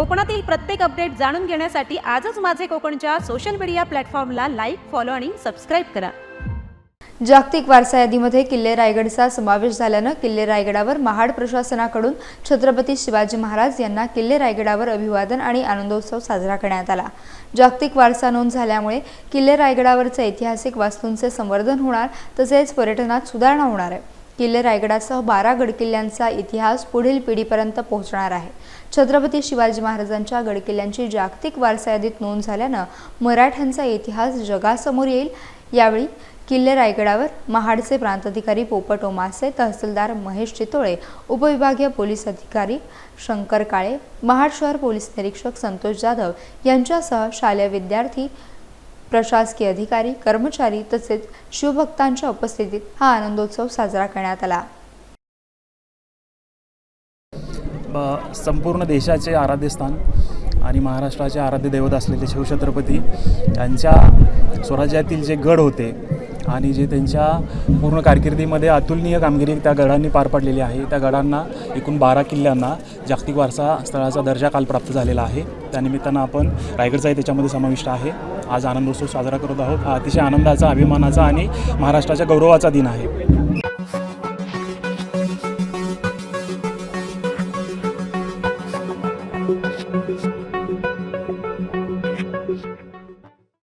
कोकणातील प्रत्येक अपडेट जाणून घेण्यासाठी आजच माझे कोकणच्या सोशल मीडिया प्लॅटफॉर्मला लाईक फॉलो आणि सबस्क्राईब करा. जागतिक वारसा यादीमध्ये किल्ले रायगडचा समावेश झाल्यानं किल्ले रायगडावर महाड प्रशासनाकडून छत्रपती शिवाजी महाराज यांना किल्ले रायगडावर अभिवादन आणि आनंदोत्सव साजरा करण्यात आला. जागतिक वारसा नोंद झाल्यामुळे किल्ले रायगडावरचे ऐतिहासिक वास्तूंचे संवर्धन होणार तसेच पर्यटनात सुधारणा होणार आहे. किल्ले रायगडासह बारा गडकिल्ल्यांचा इतिहास पुढील पिढीपर्यंत पोहोचणार आहे. छत्रपती शिवाजी महाराजांच्या गडकिल्ल्यांची जागतिक वारसा यादीत नोंद झाल्यानं मराठ्यांचा इतिहास जगासमोर येईल. यावेळी किल्ले रायगडावर महाडचे प्रांताधिकारी पोपट ओमासे तहसीलदार महेश चितोळे उपविभागीय पोलीस अधिकारी शंकर काळे महाड शहर पोलीस निरीक्षक संतोष जाधव यांच्यासह शालेय विद्यार्थी प्रशासकीय अधिकारी कर्मचारी तसेच शिवभक्तांच्या उपस्थितीत हा आनंदोत्सव साजरा करण्यात आला. संपूर्ण देशाचे आराध्यस्थान आणि महाराष्ट्राचे आराध्य दैवत असलेले शिवछत्रपती यांच्या स्वराज्यातील जे गड होते आणि जे त्यांच्या पूर्ण कारकिर्दीमध्ये अतुलनीय कामगिरी त्या गडांनी पार पाडलेली आहे. त्या गडांना एकूण बारा किल्ल्यांना जागतिक वारसा स्थळाचा दर्जा काल प्राप्त झालेला आहे. त्यानिमित्तानं आपण रायगडचाही त्याच्यामध्ये समाविष्ट आहे. आज आनंदोत्सव साजरा करत आहोत. हा अतिशय आनंदाचा अभिमानाचा आणि महाराष्ट्राच्या गौरवाचा दिन आहे.